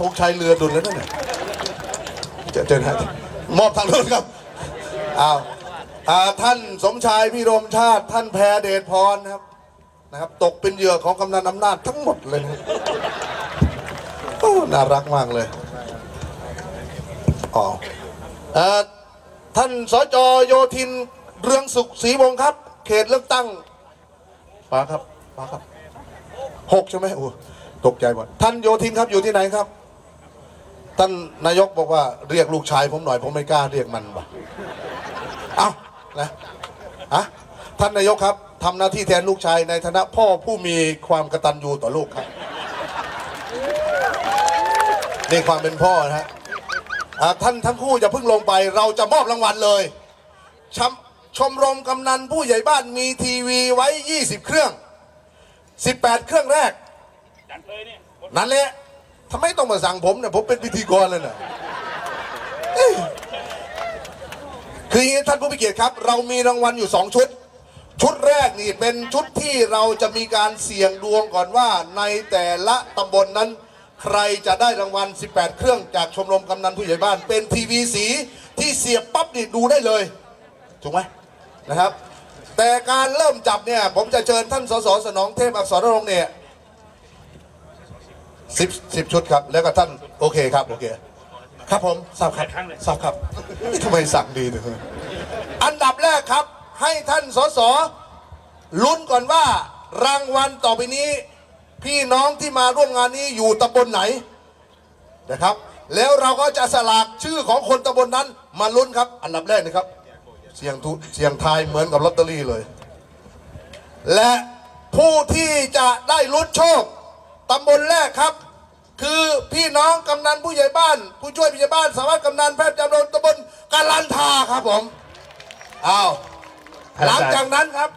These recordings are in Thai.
ธงชัยเรือดุลแล้วนั่นน่ะเจเจอนะมอบทางโน้นครับอ้าวท่านสมชายพี่รมชาติ ท่านแพรเดชพรนะครับนะครับ ตกเป็นเหยื่อของกำนันอำนาจทั้งหมดเลยนะโอ้น่ารักมากเลยอ๋อท่านสจโยธินเรืองสุขศรีวงศ์ครับ เขตเลือกตั้งฟ้าครับฟ้าครับหกใช่ไหมโอ้ตกใจหมดท่านโยธินครับอยู่ที่ไหนครับ ท่านนายกบอกว่าเรียกลูกชายผมหน่อยผมไม่กล้าเรียกมันบ่ะเอานะฮะท่านนายกครับทำหน้าที่แทนลูกชายในฐานะพ่อผู้มีความกตัญญูต่อลูกครับนี่ความเป็นพ่อนะฮะอ่าท่านทั้งคู่อย่าเพิ่งลงไป เราจะมอบรางวัลเลยชมชมรมกำนันผู้ใหญ่บ้านมีทีวีไว้ 20 เครื่อง 18 เครื่องแรก นั่นแหละ ทำไมต้องมาสั่งผมเนี่ยผมเป็นพิธีกรเลยนะคืออย่างนี้ท่านผู้มีเกียรติครับ เรามีรางวัลอยู่2ชุด ชุดแรกนี่เป็นชุดที่เราจะมีการเสี่ยงดวงก่อนว่า ในแต่ละตำบลนนั้น ใครจะได้รางวัล 18 เครื่องจากชมรมกำนันผู้ใหญ่บ้าน เป็นทีวีสีที่เสียบปั๊บนี่ดูได้เลย ถูกไหมนะครับ แต่การเริ่มจับเนี่ย ผมจะเชิญท่านสสสนองเทพอักษรรงค์เนี่ย สิบสิบชุดครับ แล้วก็ท่านโอเคครับโอเค ครับผมทราบครับทราบครับนี่ทำไมสั่งดีจังเลยอันดับแรกครับ ให้ท่านสสลุ้นก่อนว่ารางวัลต่อไปนี้ พี่น้องที่มาร่วมงานนี้อยู่ตำบลไหนนะครับ แล้วเราก็จะสลากชื่อของคนตำบลนั้น มาลุ้นครับ อันดับแรกนะครับ เสียงทุเสียงทายเหมือนกับลอตเตอรี่เลย และผู้ที่จะได้ลุ้นโชค ตำบลแรกครับ คือพี่น้องกำนันผู้ใหญ่บ้าน ผู้ช่วยผู้ใหญ่บ้าน สารวัตรกำนันแพทย์จำลองตำบลกาลันทาครับผมอ้าวหลังจากนั้นครับ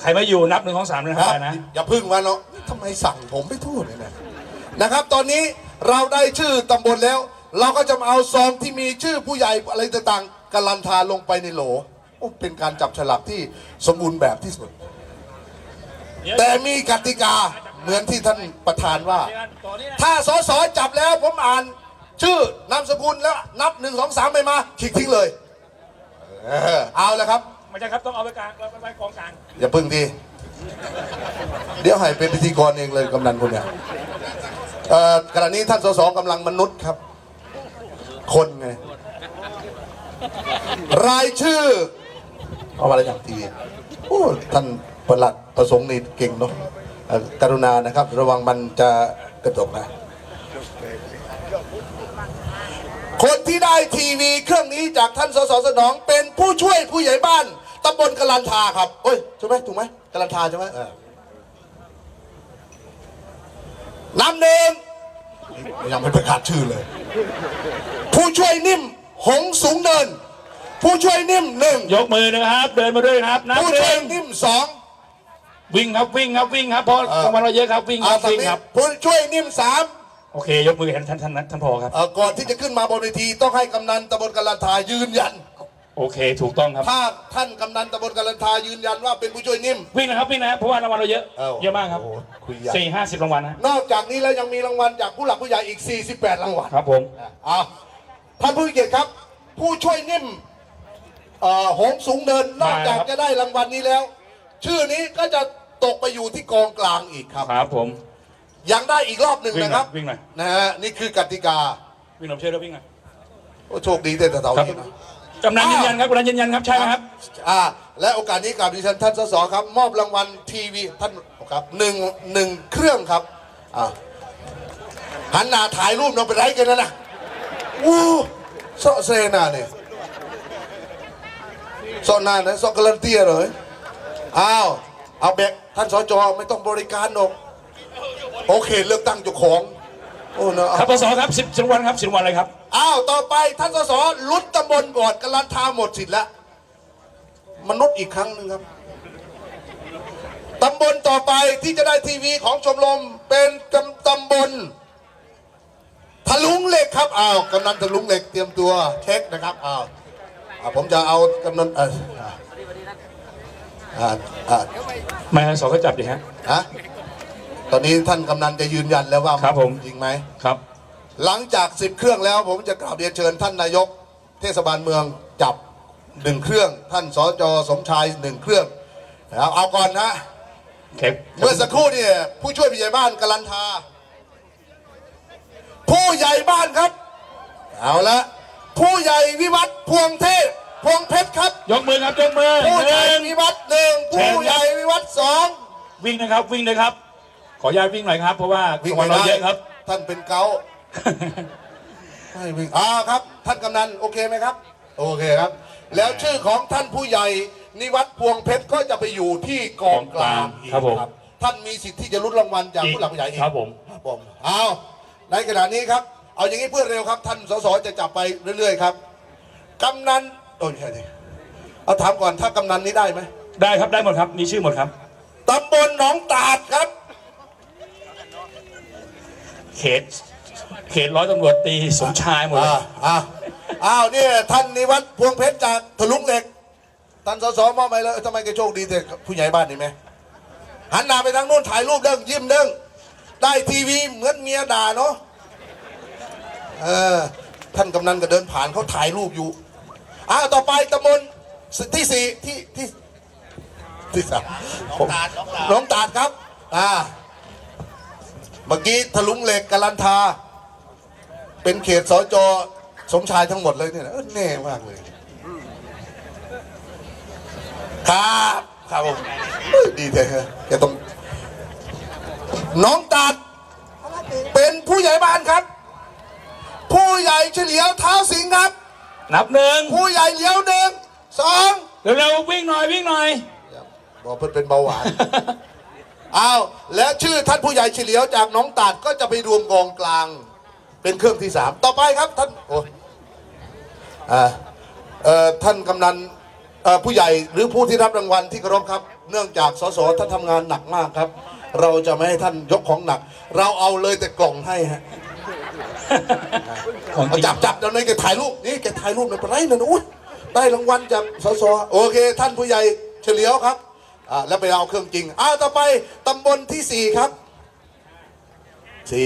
ใครไม่อยู่นับหนึ่งของสามนะคครัรับบนะอย่าพึ่งมาเนาะทำไมสั่งผมไม่ทั่วเลยนะนะครับ ตอนนี้เราได้ชื่อตำบลแล้ว เราก็จะมาเอาซองที่มีชื่อผู้ใหญ่อะไรต่างๆกาลันทาลงไปในโหลโอ้เป็นการจับฉลากที่สมบูรณ์แบบที่สุด แต่มีกติกา เหมือนที่ท่านประธานว่า ถ้าสสจับแล้วผมอ่าน ชื่อนามสกุลแล้วนับหนึ่งสองสามไปมาคลิกทิ้งเลยเออเอาแล้วครับไม่ใช่ครับต้องเอาไปกลางเอาไปกองกลางอย่าพึ่งทีเดี๋ยวให้เป็นพิธีกรเองเลยกำนันคนเนี้ยเอ่อขณะนี้ท่านสสกำลังมนุษย์ครับ คนไงรายชื่อเอามาอะไรอย่างทีโอ้ท่านประหลัดประสงค์นี่เก่งเนาะเอ่อ กรุณานะครับ ระวังมันจะกระตกนะ คนที่ได้ทีวีเครื่องนี้จากท่านสสสนอง เป็นผู้ช่วยผู้ใหญ่บ้านตำบลกลันทาครับเอ้ยใช่ไหมถูกไหมกลันทาใช่ไหมน้ำหนึ่งยังไม่ประกาศชื่อเลย ผู้ช่วยนิ่มหงสูงเนิน ผู้ช่วยนิ่มหนึ่งยกมือนะครับ เดินมาด้วยครับผู้ช่วยนิ่มสอง วิ่งครับวิ่งครับวิ่งครับเพราะเออรางวัลเราเยอะครับวิ่งคอารับตอนวิ่งนี้ครับผู้ช่วยนิ่มสามโอเค ยกมือท่านท่านท่านท่านพอครับเอ่อก่อนที่จะขึ้นมาบนเวทีต้องให้กำนันตำบลกลันทายืนยัน โอเค ถูกต้องครับถ้าท่านกำนันตำบลกลันทายืนยันว่าเป็นผู้ช่วยนิ่มวิ่งนะครับวิ่งนะครับเพราะว่ารางวัลเราเยอะเอ้าเยอะมากครับโอ้โหคุยใหญ่สี่ห้าสิบรางวัลนะนอกจากนี้แล้วยังมีรางวัลจากผู้หลักผู้ใหญ่อีก 48 รางวัลครับผมอ่าท่านผู้มีเกียรติครับ ผู้ช่วยนิ่มเอ่อหงสูงเนินนอกจากจะได้รางวัลนี้แล้ว ชื่อนี้ก็จะตกไปอยู่ที่กองกลางอีกครับ ครับผม ยังได้อีกรอบหนึ่งวิ่งหนะน่คอรัยบวิ่งหน่อยนะฮะนี่คือกติกาวิ่งหน่อยช่วยด้วยวิ่งหน่อยโอ้โชคดีแต่เต่าครับนี้นะ กำนันยืนยันครับกำนันยืนยันครับใช่ไหมครับ อ่าและโอกาสนี้กับดิฉันท่านสสครับ มอบรางวัลทีวีท่านครับหนึ่งหนึ่งเครื่องครับอ่าหันหน้าถ่ายรูปน้องไปไรกันนะนะอู้โซเซนาเนี่ยโซนานะโซกลันเตียเลย อ้าว เอาแบกท่านสจไม่ต้องบริการหรอกโอเคเลือกตั้งเจ้าของ โอ้เนอะครับปสครับสิบรางวัลครับสิบรางวัลอะไรครับ อ้าวต่อไปท่านสสลุดตำบลก่อนกลันทาหมดสิทธิ์แล้วมนุษย์อีกครั้งหนึ่งครับตำบลต่อไปที่จะได้ทีวีของชมรมเป็นตำตำบลทะลุงเหล็กครับอ้าวกำนันทะลุงเหล็กเตรียมตัวเช็คนะครับอ้าวอ่าผมจะเอากำนันเออ อ่าอ่าอ่าไม่ให้สอก็จับดิฮะ ฮะตอนนี้ท่านกำนันจะยืนยันแล้วว่าครับผม จริงไหม ครับ หลังจากสิบเครื่องแล้วผมจะกราบเรียนเชิญท่านนายก เทศบาลเมืองจับหนึ่งเครื่อง ท่านสจสมชายหนึ่งเครื่องเอาเอาก่อนนะเข็มเมื่อสักครู่เนี่ยผู้ช่วยผู้ใหญ่บ้านกลันทา ผู้ใหญ่บ้านครับ เอาละผู้ใหญ่วิวัฒน์พวงเทพ พวงเพชรครับ ยกมือครับยกมือผู้หใหญ่นึ่งวิวัฒน์หนึ่งเชิญครับผู้ใหญ่วิวัฒน์สองวิ่งนะครับวิ่งนะครับ ขออนุญาตวิ่งหน่อยครับ เพราะว่าวิ่งรางวัลเราเยอะครับ ท่านเป็นเกาต์ให้วิ่งอ่าครับ ท่านกำนันโอเคไหมครับ โอเคครับ แล้วชื่อของท่านผู้ใหญ่นิวัฒน์พวงเพชรก็จะไปอยู่ที่กองกลางอีกครับผมท่านมีสิทธิ์ที่จะลุ้นรางวัลจากผู้หลักผู้ใหญ่อีกครับผมครับผมเอาในขณะนี้ครับ เอาอย่างนี้เพื่อเร็วครับ ท่านสสจะจับไปเรื่อยๆครับกำนัน โอ้ยแค่นี้เอาถามก่อนถ้ากำนันนี้ได้ไหมได้ครับได้หมดครับ มีชื่อหมดครับ ตำบลหนองตาดครับ เขต เขตร้อยตำรวจตีสมชายหมดเลยอ่าอ่าอ้าวเนี่ยท่านนิวัฒน์พวงเพชรจากทะลุงเหล็ก ท่านสสมอบไปแล้วทำไมแกโชคดีแต่ผู้ใหญ่บ้านนี่ไหมหันหน้าไปทางโน้นถ่ายรูปเด้งยิ้มเด้งได้ทีวีเหมือนเมียด่าเนาะเออท่านกำนันก็เดินผ่านเขาถ่ายรูปอยู่ อ้าวต่อไปตำบลที่สี่ที่ที่ที่สามผมน้องตาดครับอ่าเมื่อกี้ทะลุงเหล็กกาลันทา เป็นเขตสจสมชายทั้งหมดเลยเนี่ยนะเออแน่มากเลย ครับครับผมเอ้ยดีแท้แกต้องน้องตัดเป็นผู้ใหญ่บ้านครับ ผู้ใหญ่เฉลียวเท้าสิงห์ครับ นับหนึ่งผู้ใหญ่เหลียวหนึ่งสองเร็วๆวิ่งหน่อยวิ่งหน่อยบอกเพิ่นเป็นเบาหวาน อ้าวแล้วชื่อท่านผู้ใหญ่เฉลียวจากหน้องตาดก็จะไปรวมกองกลาง เป็นเครื่องที่สามต่อไปครับท่านโอ้อ่าเอ่อท่านกำนันเอ่อผู้ใหญ่หรือผู้ที่รับรางวัลที่เคารพครับ เนื่องจากสสท่านทำงานหนักมากครับ เราจะไม่ให้ท่านยกของหนัก เราเอาเลยแต่กล่องให้ฮะ ของจเอาริงจับจับเดี๋ยวนี้แกถ่ายรูปนี่แกถ่ายรูปในปไรนั่นอุ้ยได้รางวัลจากสสโอเค ท่านผู้ใหญ่เฉลียวครับอ่าแล้วไปเอาเครื่องจริงอ่าต่อไปตำบลที่สี่ครับสี่